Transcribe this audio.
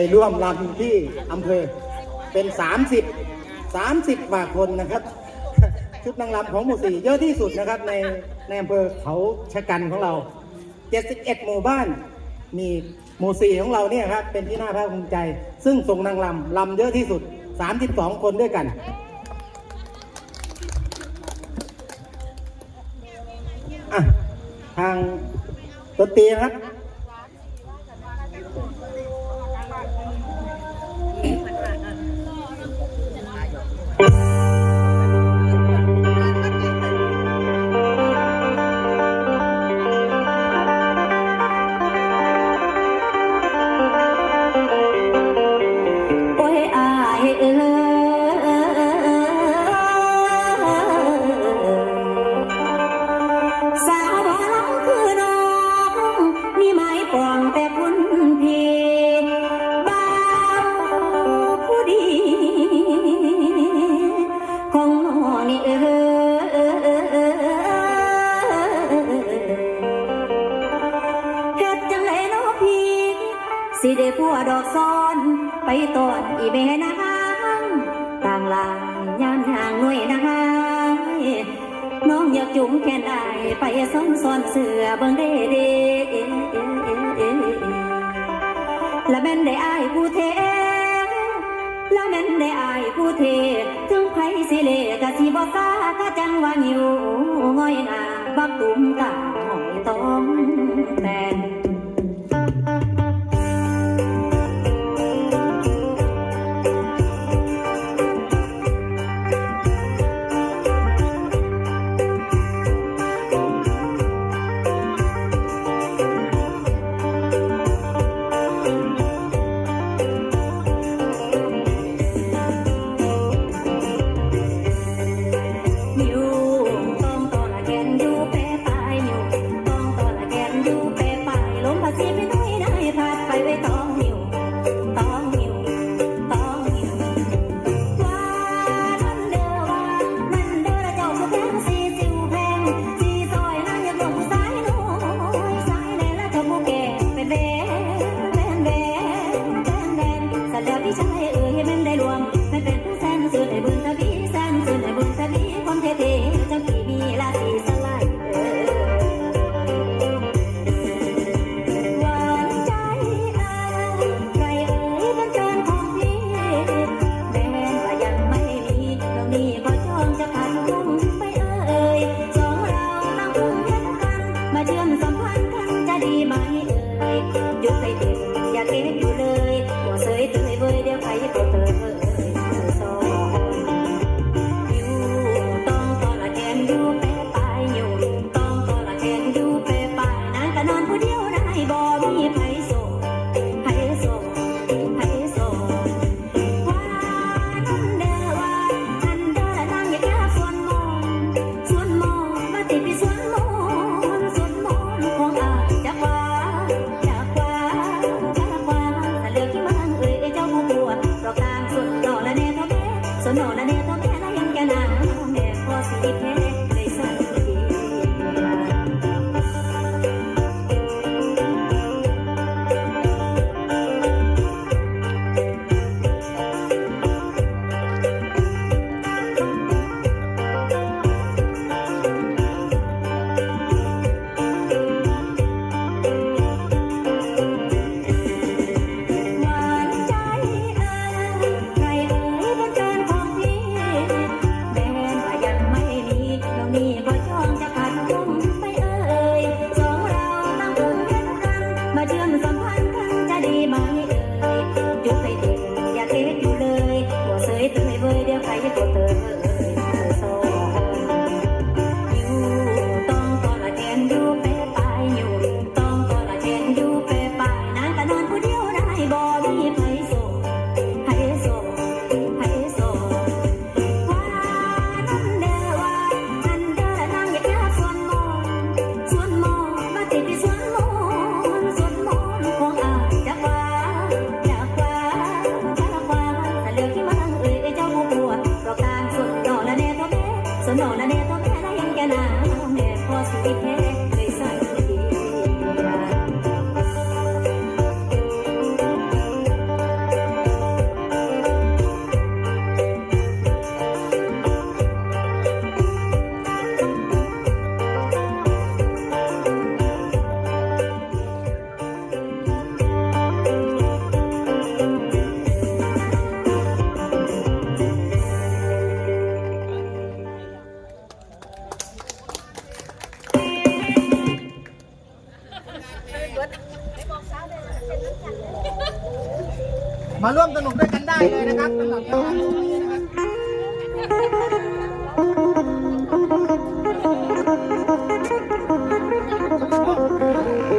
ไปร่วมรำที่อำเภอเป็น 30 30กว่าคนนะครับ ชุดนางรำของหมู่สี่เยอะที่สุดนะครับในในอำเภอเขาชะกันของเราเจ็ดสิบเอ็ดหมู่บ้านมีหมู่สี่ของเราเนี่ยครับเป็นที่น่าภาคภูมิใจ ซึ่งส่งนางรำรำเยอะที่สุดสามสิบสองคนด้วยกันอะทางดนตรีนะครับ อกซ้อนไปต้นอีเบนางต่างหลังยามห่างหน่วยนางน้องอยากจุ่มแค่ไหนไปซ่อนซ้อนเสือเบิ่งเด้เด้ละแม่นได้อายผู้เทและแม่นได้อายผู้เทถึงไผสิเลกะสิบ่ตากะจังว่าอยู่ง่อยหนาบักตุ้มกะหอยตอมแม่ you'll be ので溶け悩んやな。ねえ、ポジティブ。 มาร่วมสนุกด้วยกันได้เลยนะครับสำหรับ